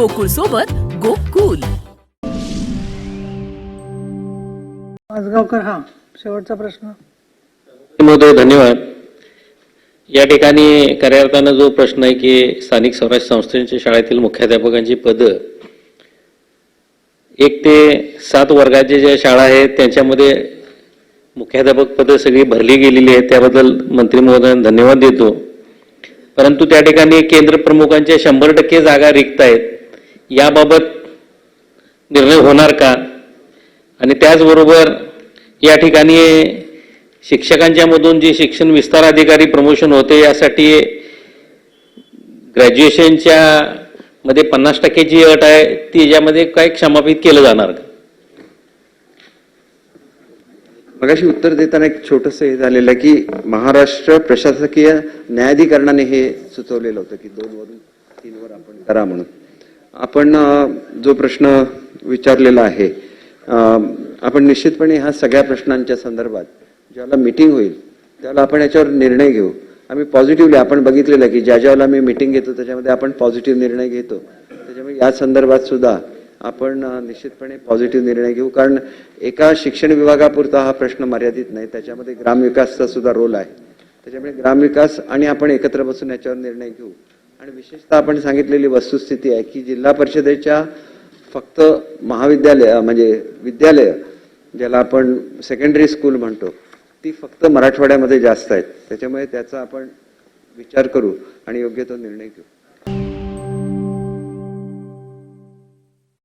गोकुळ सोबत गोकुल. आजगावकर हा शेवटचा प्रश्न. महोदय धन्यवाद. या ठिकाणी अर्थानं जो प्रश्न आहे की स्थानिक स्वराज्य संस्थांच्या शाळेतील मुख्याध्यापकांची पदं एक ते सात वर्गाचे ज्या शाळा आहेत त्यांच्यामध्ये मुख्याध्यापक पदं सगळी भरली गेलेली आहेत त्याबद्दल मंत्री महोदयांना धन्यवाद देतो. परंतु त्या ठिकाणी केंद्र प्रमुखांच्या शंभर टक्के जागा रिक्त आहेत. याबाबत निर्णय होणार का? आणि त्याचबरोबर या ठिकाणी शिक्षकांच्या मधून जे शिक्षण विस्तार अधिकारी प्रमोशन होते यासाठी ग्रॅज्युएशनच्या मध्ये पन्नास टक्के जी अट आहे ती यामध्ये काय क्षमापित केलं जाणार का? मगाशी उत्तर देताना एक छोटस हे झालेलं आहे की महाराष्ट्र प्रशासकीय न्यायाधिकरणाने हे सुचवलेलं होतं की दोन वरून तीन वर आपण करा म्हणून. आपण जो प्रश्न विचारलेला आहे आपण निश्चितपणे ह्या सगळ्या प्रश्नांच्या संदर्भात ज्याला मिटिंग होईल त्याला आपण याच्यावर निर्णय घेऊ. आम्ही पॉझिटिव्हली आपण बघितलेलं आहे की ज्या ज्यावेळेला मी मिटिंग घेतो त्याच्यामध्ये आपण पॉझिटिव्ह निर्णय घेतो. त्याच्यामुळे या संदर्भात सुद्धा आपण निश्चितपणे पॉझिटिव्ह निर्णय घेऊ. कारण एका शिक्षण विभागापुरता हा प्रश्न मर्यादित नाही त्याच्यामध्ये ग्रामविकासचा सुद्धा रोल आहे. त्याच्यामुळे ग्रामविकास आणि आपण एकत्र बसून याच्यावर निर्णय घेऊ. आणि विशेषतः आपण सांगितलेली वस्तुस्थिती आहे की जिल्हा परिषदेच्या फक्त महाविद्यालय म्हणजे विद्यालय ज्याला आपण सेकंडरी स्कूल म्हणतो ती फक्त मराठवाड्यामध्ये जास्त आहेत. त्याच्यामुळे त्याचा आपण विचार करू आणि योग्य तो निर्णय घेऊ.